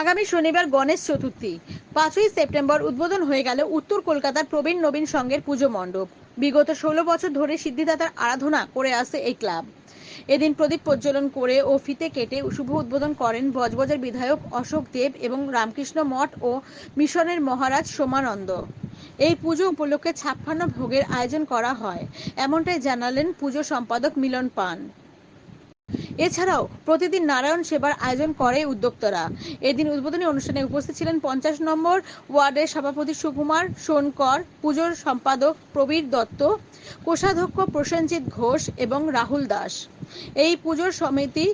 আগামী শনিবার গণেশ চতুর্থী, পাঁচই সেপ্টেম্বর উদ্বোধন হয়ে গেল উত্তর কলকাতার প্রবীণ নবীন সংঘের পুজো মণ্ডপ। বিগত ষোলো বছর ধরে সিদ্ধিদাতার আরাধনা করে আসছে এই ক্লাব। এদিন প্রদীপ প্রজ্বলন করে ও ফিতে কেটে শুভ উদ্বোধন করেন বজবজের বিধায়ক অশোক দেব এবং রামকৃষ্ণ মঠ ও মিশনের মহারাজ সোমানন্দ। এই পুজো উপলক্ষে ছাপ্পান্ন ভোগের আয়োজন করা হয়। এমনটাই জানালেন পুজো সম্পাদক মিলন পান। এছাড়াও প্রতিদিন নারায়ণ সেবার আয়োজন করে উদ্যোক্তারা। এদিন উদ্বোধনী অনুষ্ঠানে উপস্থিত ছিলেন পঞ্চাশ নম্বর ওয়ার্ডের সভাপতি সুকুমার, সোনকর, পুজোর সম্পাদক প্রবীর দত্ত, কোষাধ্যক্ষ প্রসেনজিৎ ঘোষ এবং রাহুল দাস। এই পুজোর সমিতি,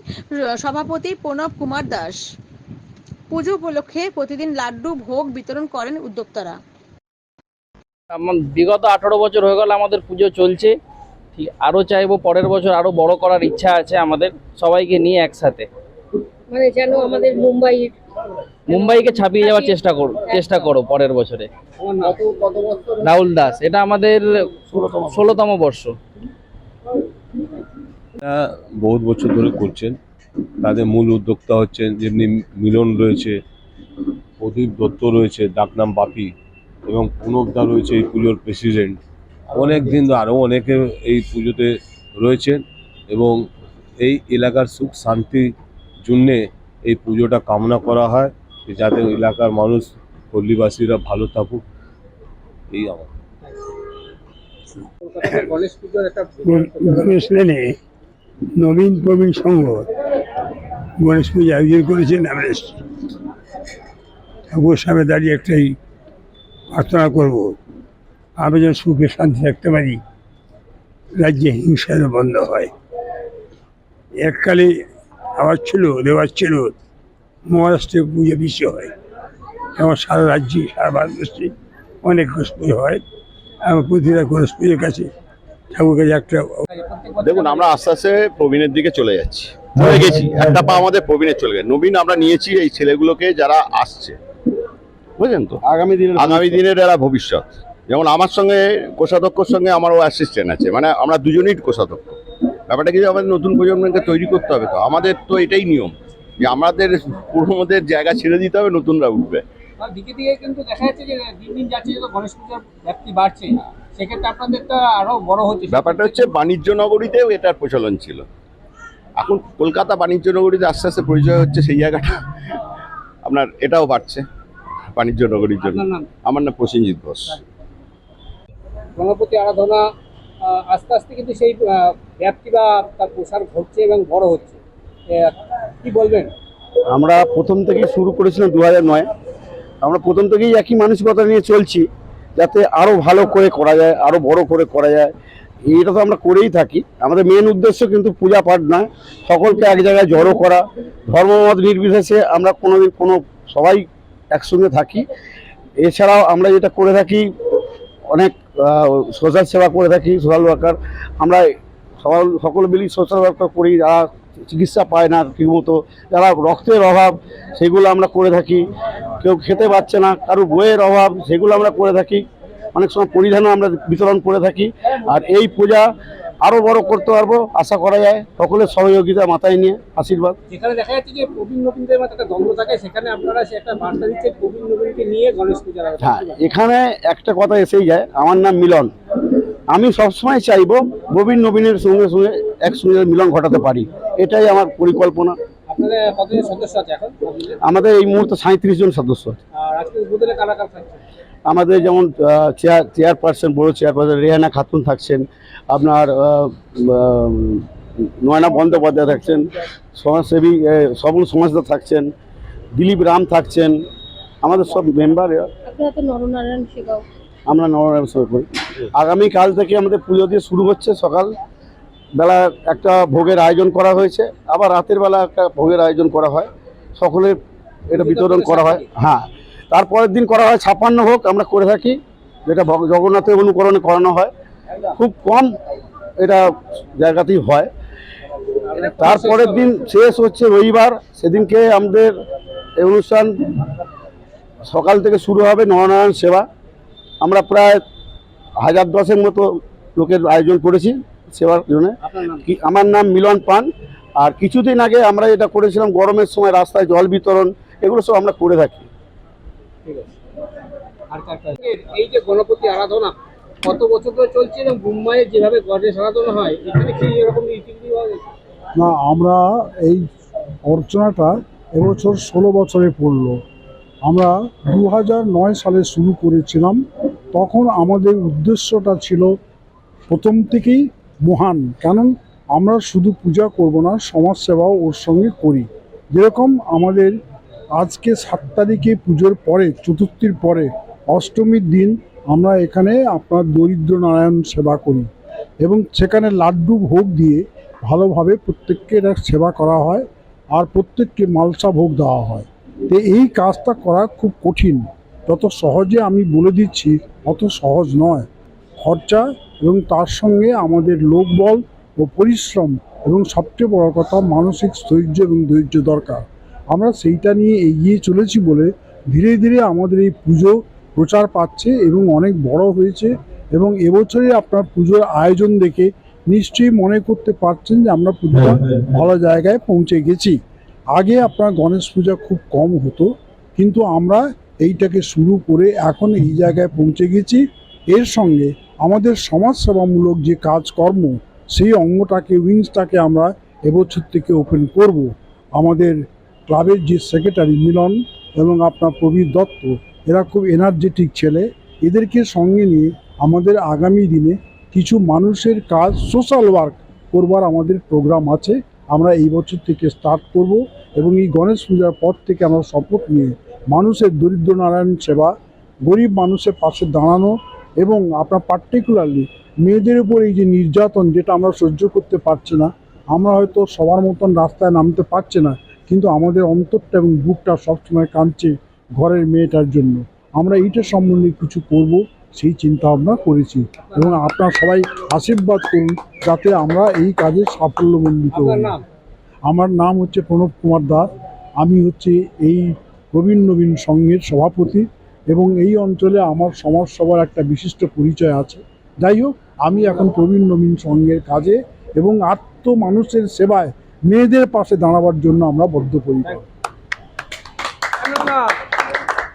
সভাপতি প্রণব কুমার দাস। পুজো উপলক্ষে প্রতিদিন লাড্ডু ভোগ বিতরণ করেন উদ্যোক্তারা। বিগত আঠারো বছর হয়ে গেল আমাদের পুজো চলছে। ঠিক আরও চাইব পরের বছর আরও বড় করার ইচ্ছা আছে আমাদের সবাইকে নিয়ে একসাথে। মানে যেন আমাদের মুম্বাইয়ের মুম্বাইকে ছাপিয়ে যাওয়ার চেষ্টা করো চেষ্টা করো পরের বছরে। রাহুল দাস এটা আমাদের ষোলোতম বর্ষ। বহুত বছর ধরে করছেন। তাদের মূল উদ্যোক্তা হচ্ছেন যেমনি মিলন রয়েছে প্রদীপ দত্ত রয়েছে ডাকনাম বাপি এবং পুনবদা রয়েছে এই পুজোর প্রেসিডেন্ট। অনেক দিন আরও অনেকে এই পুজোতে রয়েছেন এবং এই এলাকার সুখ শান্তির জন্যে এই পুজোটা কামনা করা হয় যাতে এলাকার মানুষ, পল্লীবাসীরা ভালো থাকুক। এই আমার। নবীন প্রবীণ সংঘ গণেশ পুজো আয়োজন করেছেন আমরা ঠাকুর সামনে দাঁড়িয়ে একটাই প্রার্থনা করব। আমি যেন সুখে শান্তি থাকতে পারি রাজ্যে হিংসা যেন বন্ধ হয়। এককালে আবার ছিল রেওয়াজ ছিল মহারাষ্ট্রে পুজো বেশি হয়। এবং সারা রাজ্যে সারা ভারতবর্ষে অনেক গণেশ পুজো হয়। এবং প্রতিটা গণেশ পুজোর কাছে ঠাকুর কাছে একটা দেখুন আমরা আস্তে আস্তে প্রবীণের দিকে চলে যাচ্ছি। চলে গেছি একটা পা আমাদের প্রবীণের চলে গেছে। নবীন আমরা নিয়েছি এই ছেলেগুলোকে যারা আসছে। বুঝলেন তো? আগামী দিনে আগামী দিনের এরা ভবিষ্যৎ। যেমন আমার সঙ্গে কোষাধ্যক্ষর সঙ্গে আমারও অ্যাসিস্ট্যান্ট আছে মানে আমরা দুজনেই কোষাধ্যক্ষ। ব্যাপারটা কিন্তু আমাদের নতুন প্রজন্মকে তৈরি করতে হবে তো আমাদের তো এটাই নিয়ম যে আমাদের পুরোনোদের জায়গা ছেড়ে দিতে হবে নতুনরা উঠবে। দিকে দিকে কিন্তু দেখা যাচ্ছে যে দিন দিন যাচ্ছে যত গণেশ পুজোর ব্যাপ্তি বাড়ছে সেক্ষেত্রে আপনাদেরটা আরও বড় হচ্ছে। ব্যাপারটা হচ্ছে বাণিজ্য নগরীতেও এটার প্রচলন ছিল। এখন কলকাতা বাণিজ্য নগরীতে আস্তে আস্তে পরিচয় হচ্ছে সেই জায়গাটা আপনার এটাও বাড়ছে বাণিজ্য নগরীর জন্য। আমার নাম প্রসেনজিৎ ঘোষ। গণপতি আরাধনা আস্তে আস্তে কিন্তু সেই ব্যাপ্তি বা তার প্রসার ঘটছে এবং বড় হচ্ছে। কি বলবেন? আমরা প্রথম থেকেই শুরু করেছিলাম দু হাজার নয়। আমরা প্রথম থেকেই একই মানসিকতা নিয়ে চলছি, যাতে আরও ভালো করে করা যায় আরও বড় করে করা যায়। এটা তো আমরা করেই থাকি। আমাদের মেন উদ্দেশ্য কিন্তু পূজা পাঠ নয়, সকলকে এক জায়গায় জড়ো করা। ধর্মমত নির্বিশেষে আমরা কোনোদিন কোনো সবাই একসঙ্গে থাকি। এছাড়াও আমরা যেটা করে থাকি, অনেক সোশ্যাল সেবা করে থাকি, সোশ্যাল ওয়ার্কার। আমরা সবাই সকল মিলি সোশ্যাল ওয়ার্কার করি, যারা চিকিৎসা পায় না ঠিকমতো, যারা রক্তের অভাব, সেগুলো আমরা করে থাকি। কেউ খেতে পাচ্ছে না, কারও বইয়ের অভাব, সেগুলো আমরা করে থাকি। অনেক সময় পরিধানও আমরা বিতরণ করে থাকি। আর এই পূজা আরও বড় করতে পারব আশা করা যায়। সকলের সহযোগিতা মাথায় নিয়ে আশীর্বাদ। যেখানে দেখা যাচ্ছে যে প্রবীণ নবীনদের একটা দ্বন্দ্ব থাকে সেখানে আপনারা একটা বার্তা দিচ্ছে প্রবীণ নবীনকে নিয়ে গণেশ আয়োজন হ্যাঁ এখানে একটা কথা এসেই যায় আমার নাম মিলন। আমি সবসময় চাইব নবীন নবীনের সঙ্গে সঙ্গে এক একসঙ্গে মিলন ঘটাতে পারি। এটাই আমার পরিকল্পনা? আমাদের এই মুহূর্তে সাঁত্রিশ জন সদস্য আছে। আমাদের যেমন চেয়ার চেয়ারপারসন বড় চেয়ারপারসন রেহানা খাতুন থাকছেন আপনার নয়না বন্দ্যোপাধ্যায় থাকছেন সমাজসেবী সবল সমাজদা থাকছেন দিলীপ রাম থাকছেন আমাদের সব মেম্বার নরনারায়ণ আমরা নবরাম সই করি। আগামীকাল থেকে আমাদের পুজো দিয়ে শুরু হচ্ছে সকাল বেলা একটা ভোগের আয়োজন করা হয়েছে আবার রাতের বেলা একটা ভোগের আয়োজন করা হয়। সকলের এটা বিতরণ করা হয়। হ্যাঁ তারপরের দিন করা হয় ছাপান্ন ভোগ আমরা করে থাকি। যেটা জগন্নাথের অনুকরণে করানো হয়। খুব কম এটা জায়গাতেই হয়। তারপরের দিন শেষ হচ্ছে রবিবার। সেদিনকে আমাদের এই অনুষ্ঠান সকাল থেকে শুরু হবে নরনারায়ণ সেবা। আমরা প্রায় হাজার দশের মতো লোকের আয়োজন করেছি সেবার জন্য। আমার নাম মিলন পান। আর কিছুদিন আগে আমরা এটা করেছিলাম গরমের সময় রাস্তায় জল বিতরণ এগুলো সব আমরা করে থাকি। এই যে গণপতি আরাধনা, কত বছর ধরে চলছে এবং মুম্বাইয়ে যেভাবে গণেশ আরাধনা হয়, এখানে কি এরকম রীতিনীতি না, আমরা এই অর্চনাটা এবছর ষোলো বছরে পড়ল। আমরা দু নয় সালে শুরু করেছিলাম। তখন আমাদের উদ্দেশ্যটা ছিল প্রথম থেকেই মহান। কারণ আমরা শুধু পূজা করব না, সমাজসেবাও ওর সঙ্গে করি। যেরকম আমাদের আজকে সাত তারিখে পুজোর পরে, চতুর্থীর পরে, অষ্টমীর দিন আমরা এখানে আপনার দরিদ্র নারায়ণ সেবা করি এবং সেখানে লাড্ডু ভোগ দিয়ে ভালোভাবে প্রত্যেককে এটা সেবা করা হয় আর প্রত্যেককে মালসা ভোগ দেওয়া হয়। তো এই কাজটা করা খুব কঠিন। যত সহজে আমি বলে দিচ্ছি, অত সহজ নয়। খরচা এবং তার সঙ্গে আমাদের লোকবল ও পরিশ্রম এবং সবচেয়ে বড় কথা মানসিক স্থৈর্য এবং ধৈর্য দরকার। আমরা সেইটা নিয়ে এগিয়ে চলেছি বলে ধীরে ধীরে আমাদের এই পুজো প্রচার পাচ্ছে এবং অনেক বড় হয়েছে এবং এবছরে আপনার পুজোর আয়োজন দেখে নিশ্চয়ই মনে করতে পারছেন যে আমরা পুজোটা ভালো জায়গায় পৌঁছে গেছি। আগে আপনার গণেশ পূজা খুব কম হতো কিন্তু আমরা এইটাকে শুরু করে এখন এই জায়গায় পৌঁছে গেছি। এর সঙ্গে আমাদের সমাজসেবামূলক যে কাজকর্ম সেই অঙ্গটাকে উইংসটাকে আমরা এবছর থেকে ওপেন করব। আমাদের ক্লাবের যে সেক্রেটারি মিলন এবং আপনার প্রবীর দত্ত, এরা খুব এনার্জেটিক ছেলে। এদেরকে সঙ্গে নিয়ে আমাদের আগামী দিনে কিছু মানুষের কাজ সোশ্যাল ওয়ার্ক করবার আমাদের প্রোগ্রাম আছে। আমরা এই বছর থেকে স্টার্ট করব এবং এই গণেশ পূজার পর থেকে আমরা শপথ নিয়ে মানুষের দরিদ্র নারায়ণ সেবা, গরিব মানুষের পাশে দাঁড়ানো এবং আপনার পার্টিকুলারলি মেয়েদের উপর এই যে নির্যাতন, যেটা আমরা সহ্য করতে পারছি না, আমরা হয়তো সবার মতন রাস্তায় নামতে পারছি না কিন্তু আমাদের অন্তরটা এবং বুকটা সবসময় কাঁদছে ঘরের মেয়েটার জন্য। আমরা এইটা সম্বন্ধে কিছু করব সেই চিন্তা ভাবনা করেছি এবং আপনারা সবাই আশীর্বাদ করুন যাতে আমরা এই কাজে সাফল্যমণ্ডিত হই। আমার নাম হচ্ছে প্রণব কুমার দাস। আমি হচ্ছে এই প্রবীণ নবীন সংঘের সভাপতি এবং এই অঞ্চলে আমার সমাজসভার একটা বিশিষ্ট পরিচয় আছে। যাই হোক আমি এখন প্রবীণ নবীন সংঘের কাজে এবং আত্ম মানুষের সেবায় মেয়েদের পাশে দাঁড়াবার জন্য আমরা বদ্ধপরিকর।